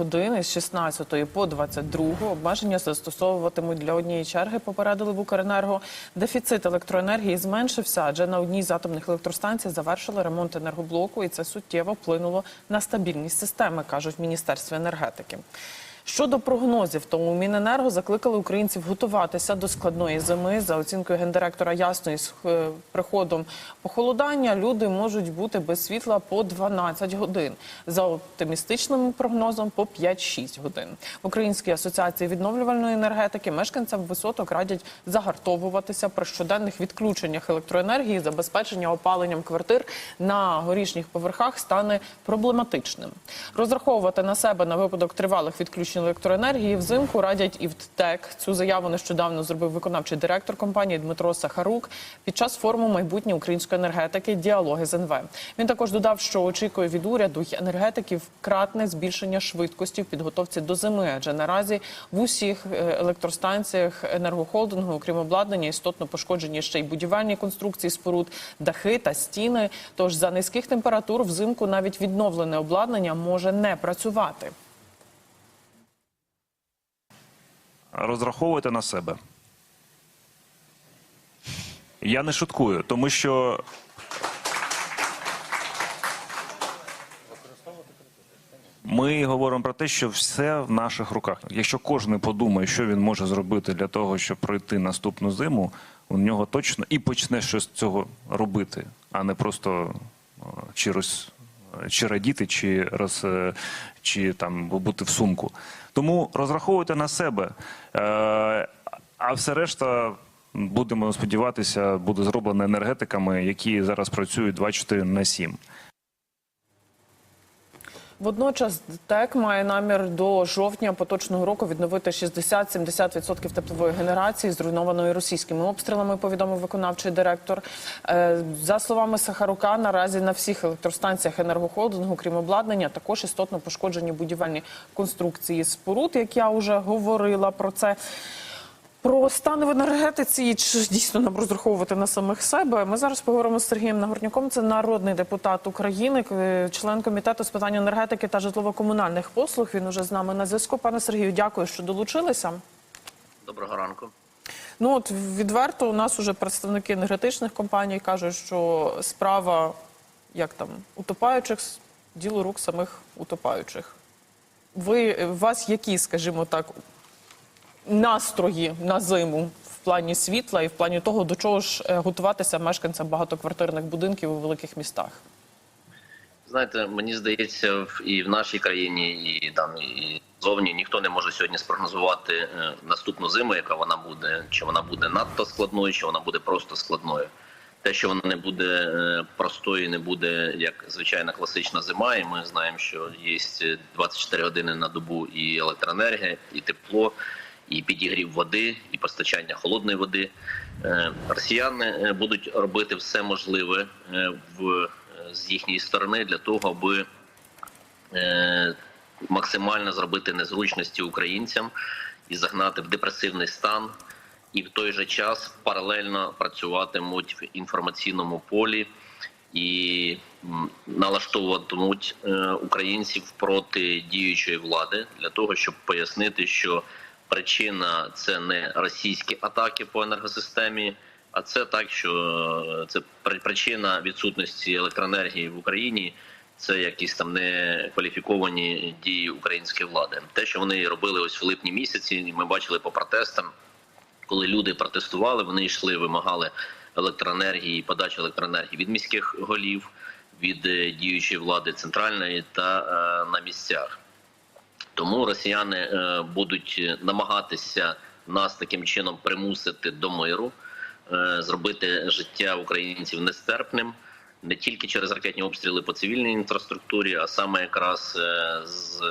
Години з 16 по 22 обмеження застосовуватимуть для однієї черги. Попередили в Укренерго. Дефіцит електроенергії зменшився, адже на одній з атомних електростанцій завершили ремонт енергоблоку, і це суттєво вплинуло на стабільність системи, кажуть в міністерстві енергетики. Щодо прогнозів, тому Міненерго закликали українців готуватися до складної зими. За оцінкою гендиректора Ясної, з е, приходом похолодання люди можуть бути без світла по 12 годин. За оптимістичним прогнозом по 5-6 годин. В Українській асоціації відновлювальної енергетики мешканцям висоток радять загартовуватися при щоденних відключеннях електроенергії. Забезпечення опаленням квартир на горішніх поверхах стане проблематичним. Розраховувати на себе на випадок тривалих відключень електроенергії взимку радять і в ТЕК. Цю заяву нещодавно зробив виконавчий директор компанії Дмитро Сахарук під час форуму майбутнє української енергетики Діалоги з НВ. Він також додав, що очікує від уряду й енергетиків кратне збільшення швидкості в підготовці до зими, адже наразі в усіх е, електростанціях енергохолдингу, окрім обладнання, істотно пошкоджені ще й будівельні конструкції споруд, дахи та стіни. Тож за низьких температур взимку навіть відновлене обладнання може не працювати. Розраховуйте на себе. Я не шуткую, тому що. Ми говоримо про те, що все в наших руках. Якщо кожен подумає, що він може зробити для того, щоб пройти наступну зиму, у нього точно і почне щось з цього робити, а не просто е, чи радіти, чи роз, е, чи там бути в сумку. Тому розраховуйте на себе. Е, а все решта, будемо сподіватися, буде зроблено енергетиками, які зараз працюють 24 на 7. Водночас ТЕК має намір до жовтня поточного року відновити 60-70% теплової генерації, зруйнованої російськими обстрілами. Повідомив виконавчий директор. Е, За словами Сахарука, наразі на всіх електростанціях енергохолдингу, крім обладнання, також істотно пошкоджені будівельні конструкції споруд. Як я вже говорила про це. Про стани в енергетиці і чи дійсно нам розраховувати на самих себе. Ми зараз поговоримо з Сергієм Нагорняком. Це народний депутат України, е, член комітету з питань енергетики та житлово-комунальних послуг. Він уже з нами на зв'язку. Пане Сергію, дякую, що долучилися. Доброго ранку. Ну от відверто у нас уже представники енергетичних компаній кажуть, що справа як там утопаючих діло рук самих утопаючих. Ви у вас які, скажімо так, настрої на зиму в плані світла і в плані того, до чого ж е, готуватися мешканцям багатоквартирних будинків у великих містах? Знаєте, мені здається, і в нашій країні, і там і зовні ніхто не може сьогодні спрогнозувати е, наступну зиму, яка вона буде, чи вона буде надто складною, чи вона буде просто складною. Те, що вона не буде е, простою, не буде як звичайна класична зима, і ми знаємо, що є 24 години на добу і електроенергія, і тепло, і підігрів води, і постачання холодної води. Е, Росіяни е, будуть робити все можливе е, в з їхньої сторони для того, аби максимально зробити незручності українцям і загнати в депресивний стан, і в той же час паралельно працюватимуть в інформаційному полі і налаштовуватимуть українців проти діючої влади для того, щоб пояснити, що причина це не російські атаки по енергосистемі. А це так, що е, це при- причина відсутності електроенергії в Україні. Це якісь там некваліфіковані дії української влади. Те, що вони робили ось в липні місяці, ми бачили по протестам, коли люди протестували, вони йшли, вимагали електроенергії, подачі електроенергії від міських голів, від е, діючої влади центральної та е, на місцях. Тому росіяни е, будуть намагатися нас таким чином примусити до миру, е, зробити життя українців нестерпним не тільки через ракетні обстріли по цивільній інфраструктурі, а саме якраз е, з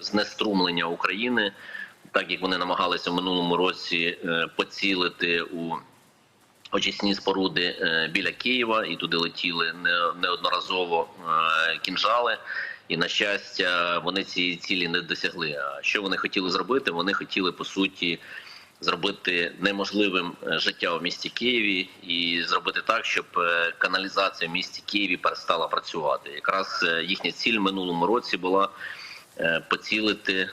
знеструмлення України, так як вони намагалися в минулому році е, поцілити у очисні споруди е, біля Києва, і туди летіли неодноразово е, кінжали. І на щастя, вони цієї цілі не досягли. А що вони хотіли зробити? Вони хотіли по суті зробити неможливим е, життя в місті Києві і зробити так, щоб е, каналізація в місті Києві перестала працювати. Якраз е, їхня ціль в минулому році була поцілити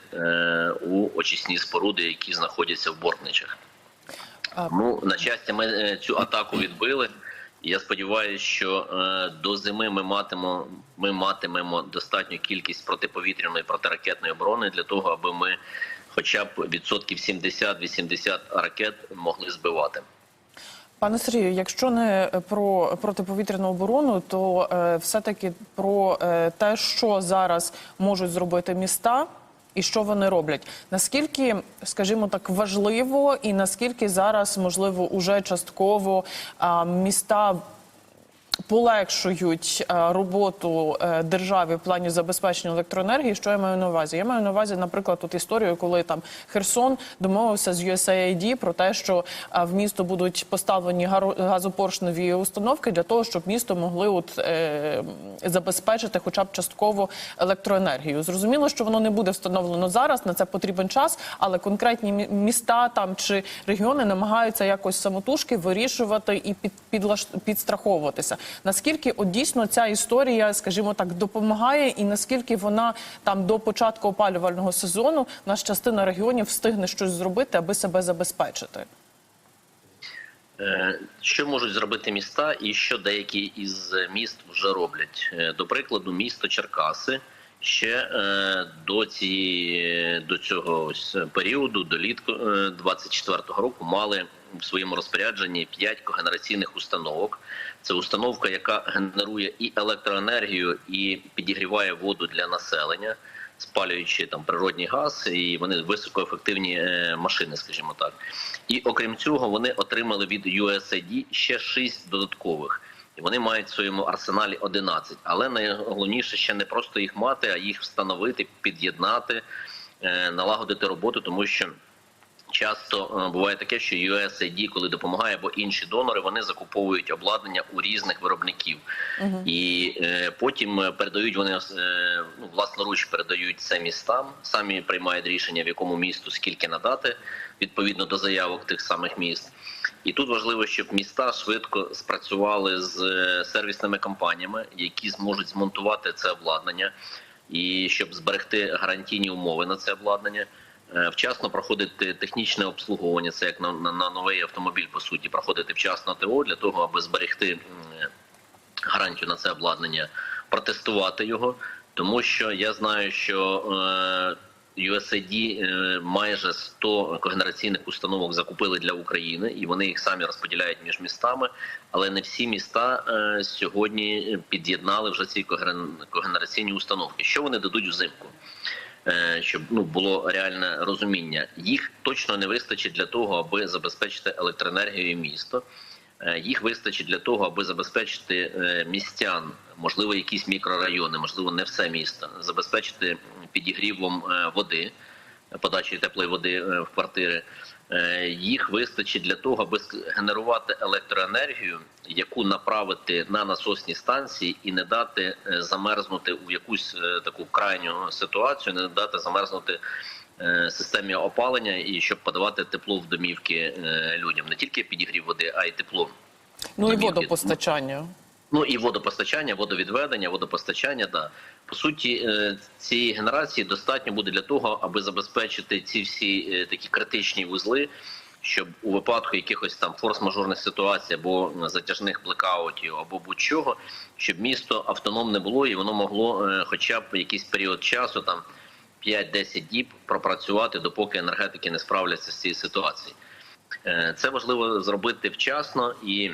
у очисні споруди, які знаходяться в Бортничах. Ну, на щастя, ми цю атаку відбили. Я сподіваюся, що е, до зими ми матимемо, ми матимемо достатню кількість протиповітряної протиракетної оборони для того, аби ми, хоча б відсотків 70-80 ракет могли збивати. Пане Сергію, якщо не про протиповітряну оборону, то е, все-таки про е, те, що зараз можуть зробити міста. І що вони роблять? Наскільки, скажімо так, важливо, і наскільки зараз можливо уже частково міста полегшують е, роботу е, державі в плані забезпечення електроенергії. Що я маю на увазі? Я маю на увазі, наприклад, тут історію, коли там Херсон домовився з USAID про те, що е, в місто будуть поставлені газопоршневі установки для того, щоб місто могли от е, забезпечити, хоча б частково електроенергію. Зрозуміло, що воно не буде встановлено зараз. На це потрібен час, але конкретні міста там чи регіони намагаються якось самотужки вирішувати і під, підлаш- підстраховуватися. Наскільки от дійсно ця історія, скажімо так, допомагає, і наскільки вона там до початку опалювального сезону наша частина регіонів встигне щось зробити, аби себе забезпечити? Е, Що можуть зробити міста, і що деякі із міст вже роблять? Е, До прикладу, місто Черкаси ще е, до цієї до цього ось періоду, до літку 24-го року, мали в своєму розпорядженні 5 когенераційних установок. Це установка, яка генерує і електроенергію, і підігріває воду для населення. Спалюючи там природний газ, і вони високоефективні е, машини, скажімо так. І окрім цього, вони отримали від USAID ще 6 додаткових. І вони мають в своєму арсеналі 11. Але найголовніше ще не просто їх мати, а їх встановити, під'єднати, е, налагодити роботу, тому що. Часто е, буває таке, що USAID, коли допомагає, або інші донори, вони закуповують обладнання у різних виробників, і е, потім е, передають вони е, ну, власноруч передають це містам, самі приймають рішення, в якому місту скільки надати відповідно до заявок тих самих міст. І тут важливо, щоб міста швидко спрацювали з е, сервісними компаніями, які зможуть змонтувати це обладнання, і щоб зберегти гарантійні умови на це обладнання. Е, Вчасно проходити технічне обслуговування, це як на, на, на новий автомобіль, по суті, проходити вчасно ТО для того, аби зберегти гарантію на це обладнання, протестувати його, тому що я знаю, що е, USAID е, майже 100 когенераційних установок закупили для України, і вони їх самі розподіляють між містами. Але не всі міста е, сьогодні під'єднали вже ці когенераційні установки. Що вони дадуть взимку? Е, щоб ну було реальне розуміння. Їх точно не вистачить для того, аби забезпечити електроенергію місто. Е, Їх вистачить для того, аби забезпечити е, містян, можливо, якісь мікрорайони, можливо, не все місто, забезпечити підігрівом води, подачі теплої води в квартири. Е, Їх вистачить для того, аби генерувати електроенергію, яку направити на насосні станції і не дати е, замерзнути у якусь е, таку крайню ситуацію, не дати замерзнути системі опалення і щоб подавати тепло в домівки людям, не тільки підігрів води, а й тепло. Ну і водопостачання. Ну і водопостачання, водовідведення, водопостачання. Да по суті, е, цієї генерації достатньо буде для того, аби забезпечити ці всі е, такі критичні вузли, щоб у випадку якихось там форс-мажорних ситуацій або затяжних блекаутів, або будь-чого, щоб місто автономне було і воно могло, е, хоча б якийсь період часу, там 5-10 діб, пропрацювати, допоки енергетики не справляться з цією ситуацією. Це важливо зробити вчасно і.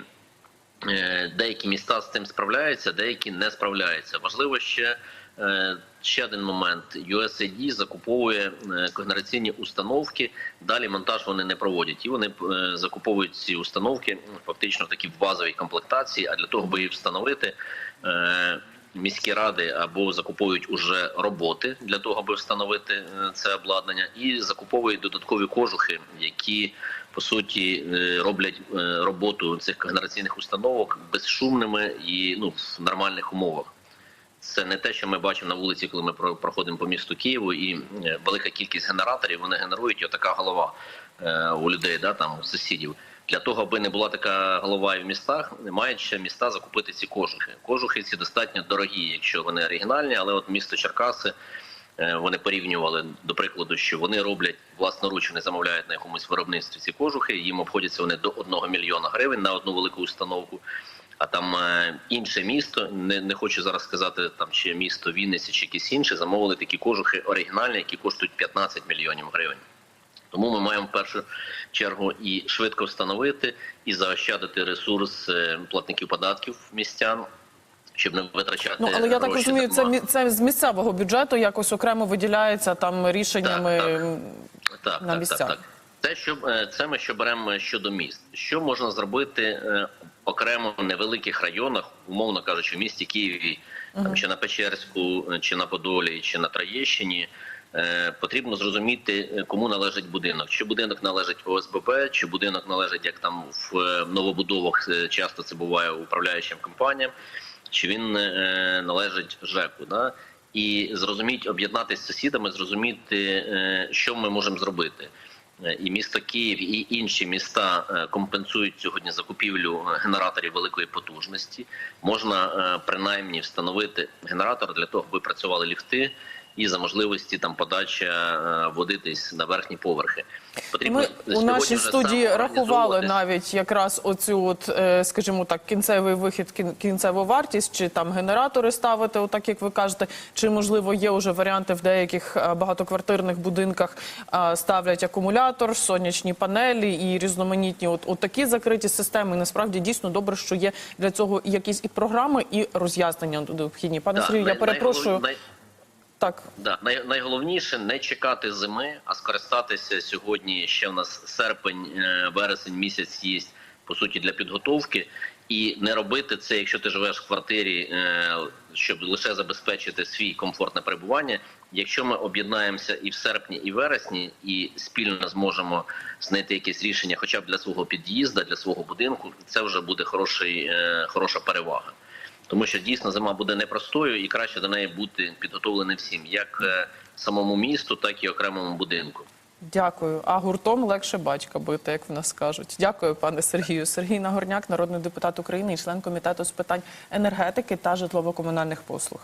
Е, Деякі міста з цим справляються, деякі не справляються. Важливо ще, е, ще один момент: USAID закуповує е, когенераційні установки. Далі монтаж вони не проводять, і вони закуповують ці установки ну, фактично в такій в базовій комплектації. А для того, аби їх встановити, міські ради або закуповують уже роботи для того, аби встановити це обладнання, і закуповують додаткові кожухи, які по суті е, роблять е, роботу цих генераційних установок безшумними і ну в нормальних умовах. Це не те, що ми бачимо на вулиці, коли ми про- проходимо по місту Києву, і е, велика кількість генераторів вони генерують отака голова у людей, да там у сусідів. Для того, аби не була така голова і в містах, мають ще міста закупити ці кожухи. Кожухи ці достатньо дорогі, якщо вони оригінальні, але от місто Черкаси Вони порівнювали до прикладу, що вони роблять власноруч, вони замовляють на якомусь виробництві ці кожухи. Їм обходяться вони до 1 мільйона гривень на одну велику установку. А там е, інше місто, не, не хочу зараз сказати там чи місто Вінниці, чи якісь інше, замовили такі кожухи оригінальні, які коштують 15 мільйонів гривень. Тому ми маємо в першу чергу і швидко встановити, і заощадити ресурс е, платників податків містян, щоб не витрачати. Ну але я так розумію, це це з місцевого бюджету якось окремо виділяється там рішеннями. Так, так. так, на так, місцях. так, так. Те, що е, це ми що беремо щодо міст. Що можна зробити е, окремо в невеликих районах, умовно кажучи, в місті Києві, там чи на Печерську, е, чи на Подолі, чи на Троєщині. Е, Потрібно зрозуміти, е, кому належить будинок. Чи будинок належить ОСББ, чи будинок належить, як там в е, новобудовах часто це буває управляючим компаніям, чи він належить ЖЕКу. Да? І зрозуміти, об'єднатися з сусідами, зрозуміти, що ми можемо зробити. І місто Київ, і інші міста компенсують сьогодні закупівлю генераторів великої потужності. Можна принаймні встановити генератор для того, аби працювали ліфти. І за можливості там подача е, води десь на верхні поверхи. Потрібно Ми у нашій студії рахували навіть якраз оцю, от, е, скажімо так, кінцевий вихід, кінцеву вартість, чи там генератори ставити, отак як ви кажете, чи можливо є вже варіанти в деяких е, багатоквартирних будинках ставлять акумулятор, сонячні панелі і різноманітні от, от такі закриті системи. І насправді дійсно добре, що є для цього якісь і програми, і роз'яснення необхідні. Пане Да, Сергію, я перепрошую. най- Так, Да, най, найголовніше не чекати зими, а скористатися сьогодні. Ще в нас серпень, е, вересень місяць є по суті для підготовки, і не робити це, якщо ти живеш в квартирі, е, щоб лише забезпечити свій комфортне перебування. Якщо ми об'єднаємося і в серпні, і вересні, і спільно зможемо знайти якесь рішення, хоча б для свого під'їзду, для свого будинку, це вже буде хороший, е, хороша перевага. Тому що дійсно зима буде непростою і краще до неї бути підготовленим всім, як е, самому місту, так і окремому будинку. Дякую. А гуртом легше батька бити, як в нас кажуть. Дякую, пане Сергію. Сергій Нагорняк, народний депутат України і член комітету з питань енергетики та житлово-комунальних послуг.